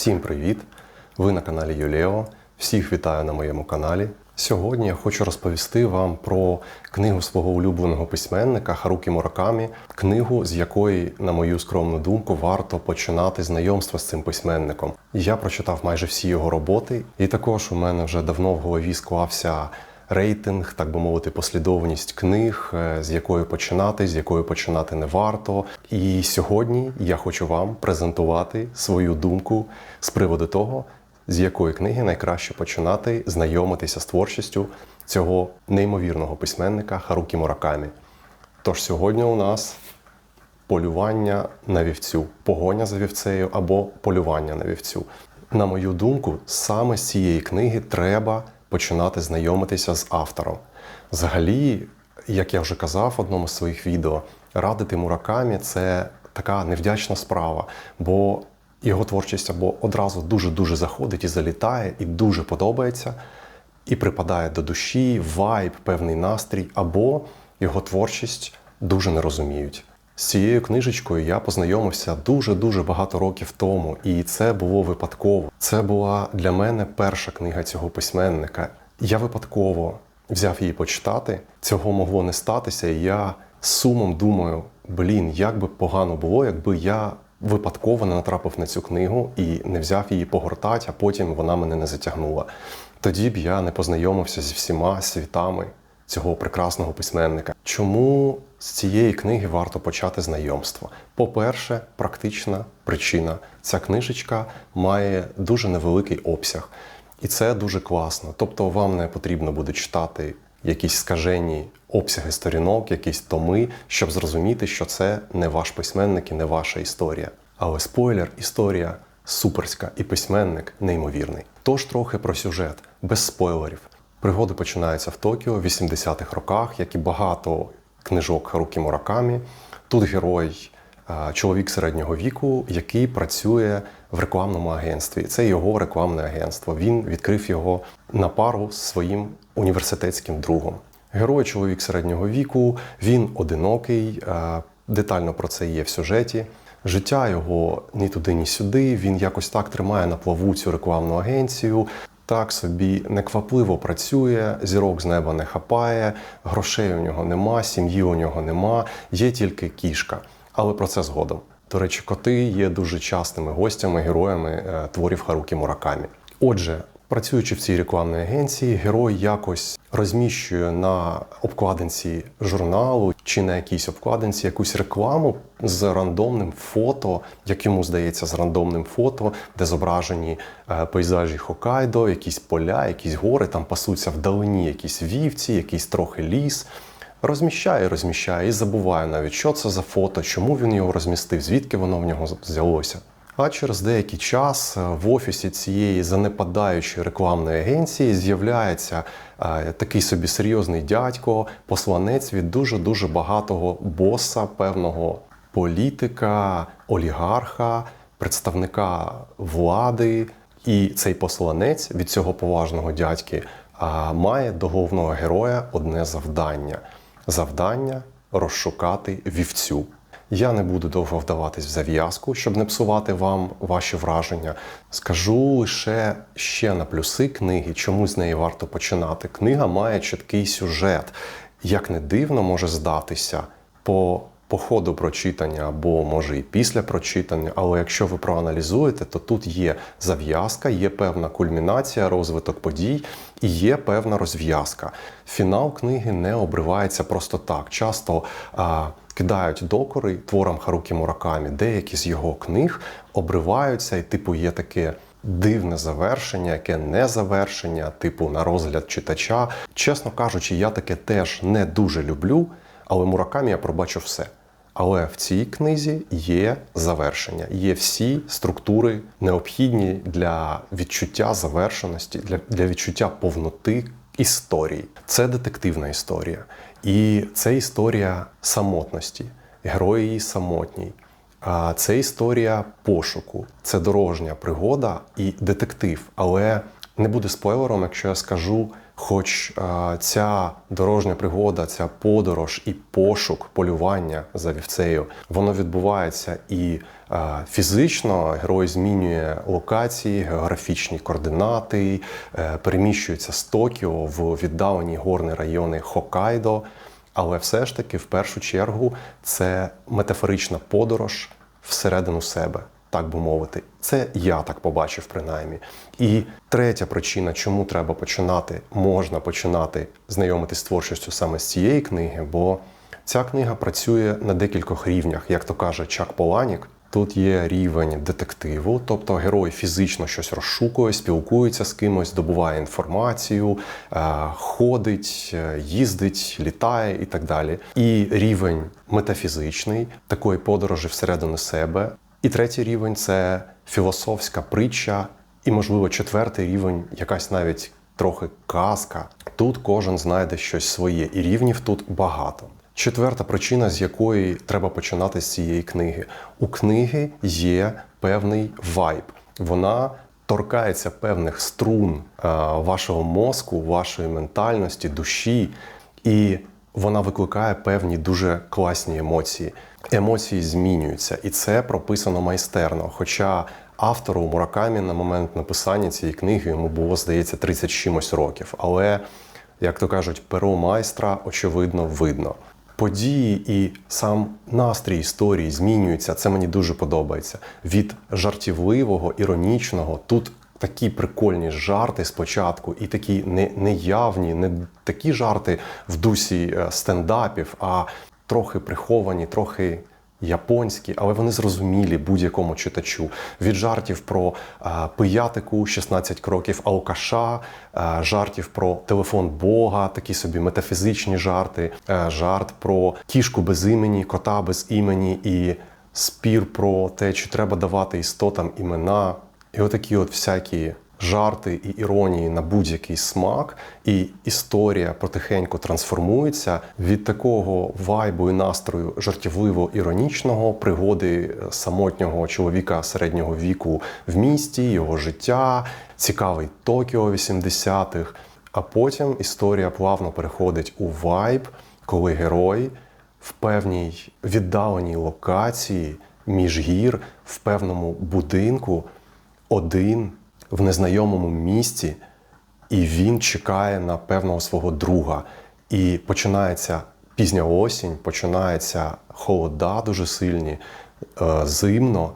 Всім привіт! Ви на каналі Юлео. Всіх вітаю на моєму каналі. Сьогодні я хочу розповісти вам про книгу свого улюбленого письменника Харукі Муракамі, книгу, з якої, на мою скромну думку, варто починати знайомство з цим письменником. Я прочитав майже всі його роботи, і також у мене вже давно в голові склався рейтинг, так би мовити, послідовність книг, е, з якої починати, з якої починати не варто. І сьогодні я хочу вам презентувати свою думку з приводу того, з якої книги найкраще починати знайомитися з творчістю цього неймовірного письменника Харукі Муракамі. Тож сьогодні у нас полювання на вівцю, погоня за вівцею або полювання на вівцю. На мою думку, саме з цієї книги треба починати знайомитися з автором. Взагалі, як я вже казав в одному з своїх відео, радити Муракамі це така невдячна справа, бо його творчість або одразу дуже-дуже заходить і залітає, і дуже подобається, і припадає до душі, вайб, певний настрій, або його творчість дуже не розуміють. З цією книжечкою я познайомився дуже-дуже багато років тому, і це було випадково. Це була для мене перша книга цього письменника. Я випадково взяв її почитати. Цього могло не статися, і я сумом думаю: блін, як би погано було, якби я випадково не натрапив на цю книгу і не взяв її погортати, а потім вона мене не затягнула. Тоді б я не познайомився зі всіма світами цього прекрасного письменника. Чому з цієї книги варто почати знайомство? По-перше, практична причина. Ця книжечка має дуже невеликий обсяг, і це дуже класно. Тобто, вам не потрібно буде читати якісь скажені обсяги сторінок, якісь томи, щоб зрозуміти, що це не ваш письменник і не ваша історія. Але спойлер, історія суперська і письменник неймовірний. Тож трохи про сюжет, без спойлерів. Пригоди починаються в Токіо в 80-х роках, як і багато книжок Харукі Муракамі. Тут герой, чоловік середнього віку, який працює в рекламному агентстві. Це його рекламне агентство. Він відкрив його на пару з своїм університетським другом. Герой чоловік середнього віку, він одинокий. Детально про це є в сюжеті. Життя його ні туди, ні сюди. Він якось так тримає на плаву цю рекламну агенцію. Так собі неквапливо працює, зірок з неба не хапає, грошей у нього нема, сім'ї у нього нема, є тільки кішка. Але про це згодом. До речі, коти є дуже частими гостями, героями е, творів Харукі Муракамі. Отже, працюючи в цій рекламній агенції, герой якось розміщує на обкладинці журналу чи на якійсь обкладинці якусь рекламу з рандомним фото, як йому здається, з рандомним фото, де зображені е, пейзажі Хокайдо, якісь поля, якісь гори, там пасуться вдалині якісь вівці, якийсь трохи ліс. Розміщає, розміщає і забуває навіть, що це за фото, чому він його розмістив, звідки воно в нього взялося. А через деякий час е, в офісі цієї занепадаючої рекламної агенції з'являється е, такий собі серйозний дядько, посланець від дуже дуже багатого боса, певного політика, олігарха, представника влади. І цей посланець від цього поважного дядьки має до головного героя одне завдання: завдання розшукати вівцю. Я не буду довго вдаватись в зав'язку, щоб не псувати вам ваші враження. Скажу лише ще на плюси книги, чому з неї варто починати. Книга має чіткий сюжет. Як не дивно може здатися по по ходу прочитання або може і після прочитання, але якщо ви проаналізуєте, то тут є зав'язка, є певна кульмінація, розвиток подій і є певна розв'язка. Фінал книги не обривається просто так. Часто а, кидають докори творам Харукі Муракамі, деякі з його книг обриваються, і типу є таке. Дивне завершення, яке не завершення, типу на розгляд читача. Чесно кажучи, я таке теж не дуже люблю, але Муракамі я пробачу все. Але в цій книзі є завершення, є всі структури необхідні для відчуття завершеності, для, для відчуття повноти історії. Це детективна історія. І це історія самотності. Герой її самотній. А це історія пошуку, це дорожня пригода і детектив. Але не буде спойлером, якщо я скажу, Хоч ця дорожня пригода, ця подорож і пошук полювання за вівцею, воно відбувається і фізично. Герой змінює локації, географічні координати, е, переміщується з Токіо в віддалені горні райони Хоккайдо. Але все ж таки, в першу чергу, це метафорична подорож всередину себе, так би мовити. Це я так побачив, принаймні. І третя причина, чому треба починати, можна починати знайомитись з творчістю саме з цієї книги, бо ця книга працює на декількох рівнях, як то каже Чак Поланік. Тут є рівень детективу, тобто герой фізично щось розшукує, спілкується з кимось, здобуває інформацію, е, ходить, е, їздить, літає і так далі. І рівень метафізичний такої подорожі всередину себе. І третій рівень це філософська притча, і, можливо, четвертий рівень, якась навіть трохи казка. Тут кожен знайде щось своє, і рівнів тут багато. Четверта причина, з якої треба починати з цієї книги. У книги є певний вайб. Вона торкається певних струн е, вашого мозку, вашої ментальності, душі, і вона викликає певні дуже класні емоції. Емоції змінюються, і це прописано майстерно. Хоча автору Муракамі на момент написання цієї книги йому було, здається, 30 чимось років. Але, як то кажуть, перо майстра очевидно видно. Події і сам настрій історії змінюються. Це мені дуже подобається. Від жартівливого, іронічного тут такі прикольні жарти спочатку, і такі не, неявні, не такі жарти в дусі е, стендапів, а трохи приховані, трохи японські, але вони зрозумілі будь-якому читачу. Від жартів про а, пиятику 16 кроків алкаша, а, жартів про телефон Бога, такі собі метафізичні жарти, а, жарт про кішку без імені, кота без імені і спір про те, чи треба давати істотам імена. І отакі от всякі жарти і іронії на будь-який смак, і історія потихеньку трансформується від такого вайбу і настрою жартівливо-іронічного пригоди самотнього чоловіка середнього віку в місті, його життя, цікавий Токіо 80-х. А потім історія плавно переходить у вайб, коли герой в певній віддаленій локації між гір, в певному будинку один в незнайомому місті, і він чекає на певного свого друга. І починається пізня осінь, починається холода дуже сильні, е, зимно.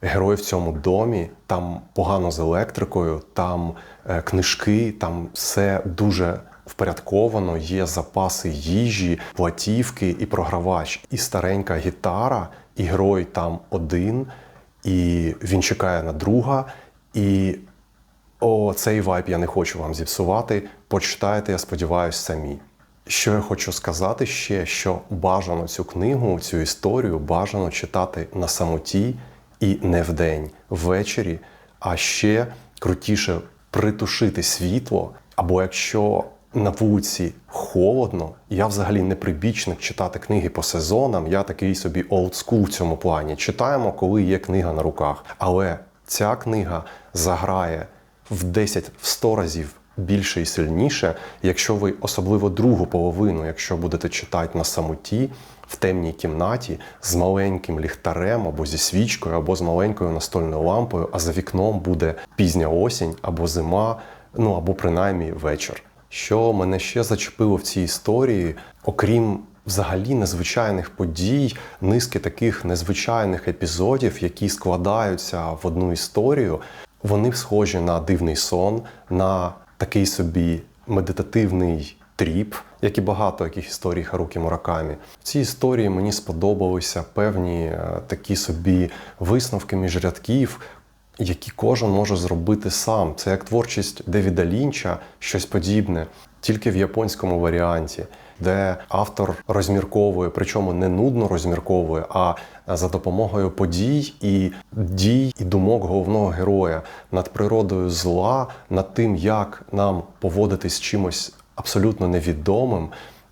Герой в цьому домі, там погано з електрикою, там е, книжки, там все дуже впорядковано, є запаси їжі, платівки і програвач, і старенька гітара, і герой там один, і він чекає на друга. І о, цей вайб я не хочу вам зіпсувати. Почитайте, я сподіваюся, самі. Що я хочу сказати ще, що бажано цю книгу, цю історію бажано читати на самоті і не вдень, ввечері, а ще крутіше притушити світло. Або якщо на вулиці холодно, я взагалі не прибічник читати книги по сезонам. Я такий собі олдскул в цьому плані. Читаємо, коли є книга на руках. Але ця книга заграє в 10-100 разів більше і сильніше, якщо ви особливо другу половину, якщо будете читати на самоті в темній кімнаті з маленьким ліхтарем або зі свічкою, або з маленькою настольною лампою, а за вікном буде пізня осінь або зима, ну або принаймні вечір. Що мене ще зачепило в цій історії, окрім взагалі незвичайних подій, низки таких незвичайних епізодів, які складаються в одну історію, вони схожі на дивний сон, на такий собі медитативний тріп, як і багато яких історій Харукі Муракамі. В цій історії мені сподобалися певні е, такі собі висновки між рядків. Які кожен може зробити сам. Це як творчість Девіда Лінча, щось подібне, тільки в японському варіанті, де автор розмірковує, причому не нудно розмірковує, а за допомогою подій і дій і думок головного героя над природою зла, над тим, як нам поводитись чимось абсолютно невідомим,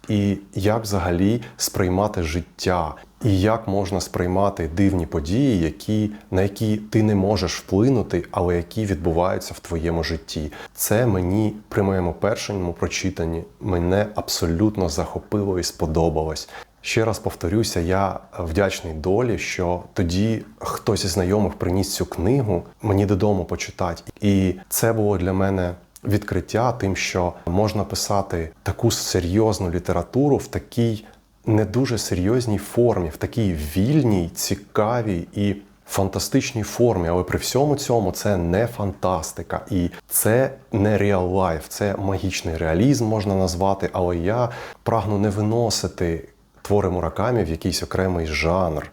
і як взагалі сприймати життя. і як можна сприймати дивні події, які, на які ти не можеш вплинути, але які відбуваються в твоєму житті. Це мені при моєму першому прочитанні мене абсолютно захопило і сподобалось. Ще раз повторюся, я вдячний долі, що тоді хтось із знайомих приніс цю книгу мені додому почитати. І це було для мене відкриття тим, що можна писати таку серйозну літературу в такій не дуже серйозній формі, в такій вільній, цікавій і фантастичній формі. Але при всьому цьому це не фантастика, і це не реал лайф, це магічний реалізм можна назвати. Але я прагну не виносити твори Муракамі в якийсь окремий жанр.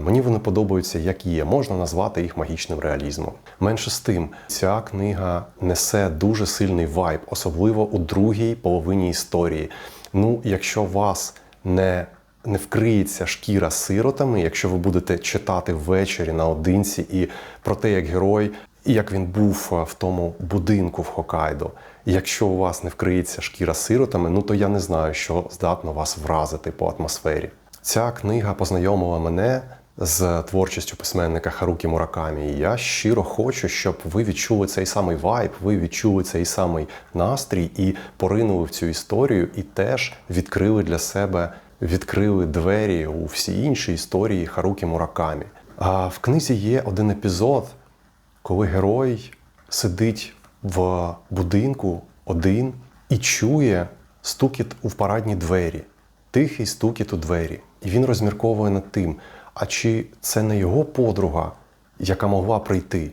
Мені вони подобаються, як є. Можна назвати їх магічним реалізмом. Менше з тим, ця книга несе дуже сильний вайб, особливо у другій половині історії. Ну, якщо вас не, не вкриється шкіра сиротами, якщо ви будете читати ввечері наодинці і про те, як герой, як він був е, в тому будинку в Хокайдо. Якщо у вас не вкриється шкіра сиротами, ну то я не знаю, що здатно вас вразити по атмосфері. Ця книга познайомила мене з творчістю письменника Харукі Муракамі. І я щиро хочу, щоб ви відчули цей самий вайб, ви відчули цей самий настрій і поринули в цю історію, і теж відкрили для себе, відкрили двері у всі інші історії Харукі Муракамі. А в книзі є один епізод, коли герой сидить в будинку один і чує стукіт у парадні двері, тихий стукіт у двері. І він розмірковує над тим, а чи це не його подруга, яка могла прийти?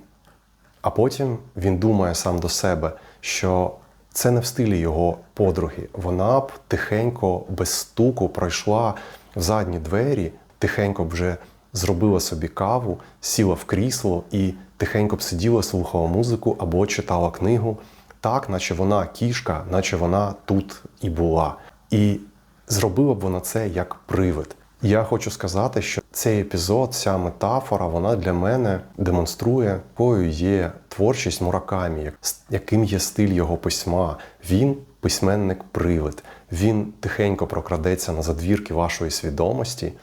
А потім він думає сам до себе, що це не в стилі його подруги. Вона б тихенько, без стуку, пройшла в задні двері, тихенько б вже зробила собі каву, сіла в крісло і тихенько б сиділа, слухала музику або читала книгу, так, наче вона кішка, наче вона тут і була. І зробила б вона це як привид. Я хочу сказати, що цей епізод, ця метафора, вона для мене демонструє, якою є творчість Муракамі, як- яким є стиль його письма. Він письменник-привид. Він тихенько прокрадеться на задвірки вашої свідомості,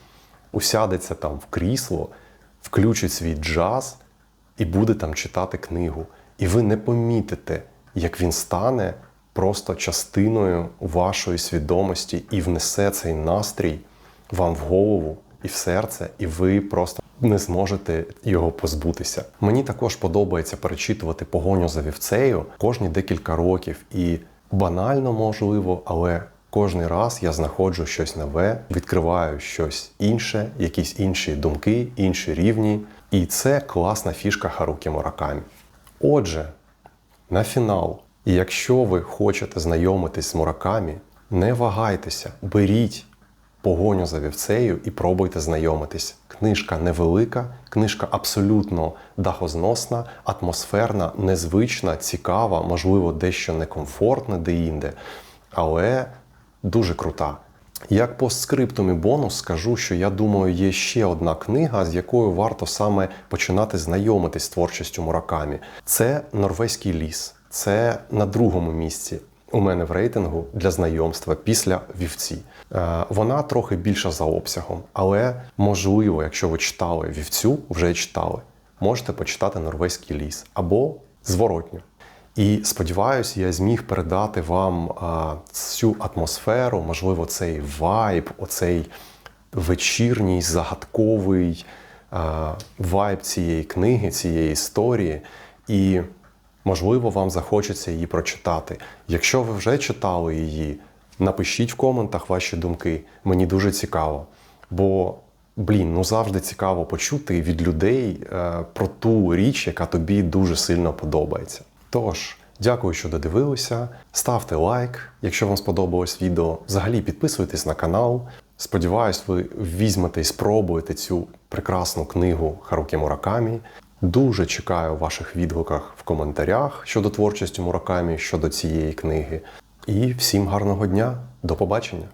усядеться там в крісло, включить свій джаз і буде там читати книгу. І ви не помітите, як він стане просто частиною вашої свідомості і внесе цей настрій вам в голову і в серце, і ви просто не зможете його позбутися. Мені також подобається перечитувати погоню за вівцею кожні декілька років, і банально можливо, але кожний раз я знаходжу щось нове, відкриваю щось інше, якісь інші думки, інші рівні. І це класна фішка Харукі Муракамі. Отже, на фінал, якщо ви хочете знайомитись з Муракамі, не вагайтеся, беріть погоню за вівцею і пробуйте знайомитись. Книжка невелика, книжка абсолютно дахозносна, атмосферна, незвична, цікава, можливо, дещо некомфортна де-інде, але дуже крута. Як постскриптум і бонус скажу, що я думаю, є ще одна книга, з якою варто саме починати знайомитись з творчістю Муракамі. Це Норвезький ліс. Це на другому місці у мене в рейтингу для знайомства після вівці. Е, Вона трохи більша за обсягом, але можливо, якщо ви читали вівцю, вже читали, можете почитати Норвезький ліс або зворотньо. І сподіваюся, я зміг передати вам а, цю атмосферу, можливо, цей вайб, оцей вечірній, загадковий а, вайб цієї книги, цієї історії. І, можливо, вам захочеться її прочитати. Якщо ви вже читали її, напишіть в коментах ваші думки. Мені дуже цікаво. Бо, блін, ну завжди цікаво почути від людей е, про ту річ, яка тобі дуже сильно подобається. Тож, дякую, що додивилися. Ставте лайк, якщо вам сподобалось відео. Взагалі підписуйтесь на канал. Сподіваюсь, ви візьмете і спробуєте цю прекрасну книгу Харукі Муракамі. Дуже чекаю ваших відгуках в коментарях щодо творчості Муракамі, щодо цієї книги. І всім гарного дня, до побачення!